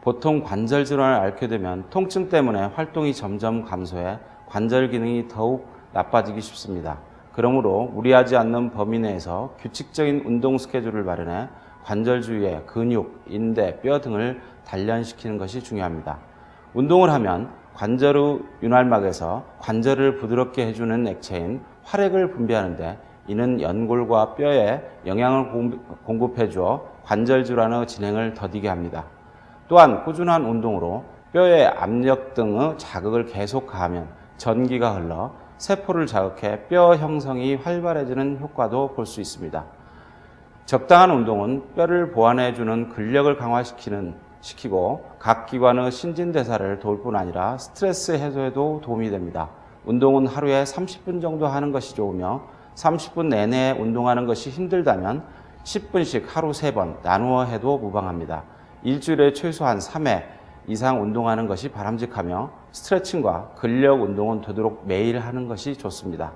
보통 관절 질환을 앓게 되면 통증 때문에 활동이 점점 감소해 관절 기능이 더욱 나빠지기 쉽습니다. 그러므로 무리하지 않는 범위 내에서 규칙적인 운동 스케줄을 마련해 관절 주위의 근육, 인대, 뼈 등을 단련시키는 것이 중요합니다. 운동을 하면 관절 후 윤활막에서 관절을 부드럽게 해주는 액체인 활액을 분비하는데 이는 연골과 뼈에 영양을 공- 공급해 주어 관절 질환의 진행을 더디게 합니다. 또한 꾸준한 운동으로 뼈의 압력 등의 자극을 계속 가하면 전기가 흘러 세포를 자극해 뼈 형성이 활발해지는 효과도 볼 수 있습니다. 적당한 운동은 뼈를 보완해주는 근력을 강화시키는 시키고 각 기관의 신진대사를 도울 뿐 아니라 스트레스 해소에도 도움이 됩니다. 운동은 하루에 30분 정도 하는 것이 좋으며 30분 내내 운동하는 것이 힘들다면 10분씩 하루 3번 나누어 해도 무방합니다. 일주일에 최소한 3회 이상 운동하는 것이 바람직하며 스트레칭과 근력 운동은 되도록 매일 하는 것이 좋습니다.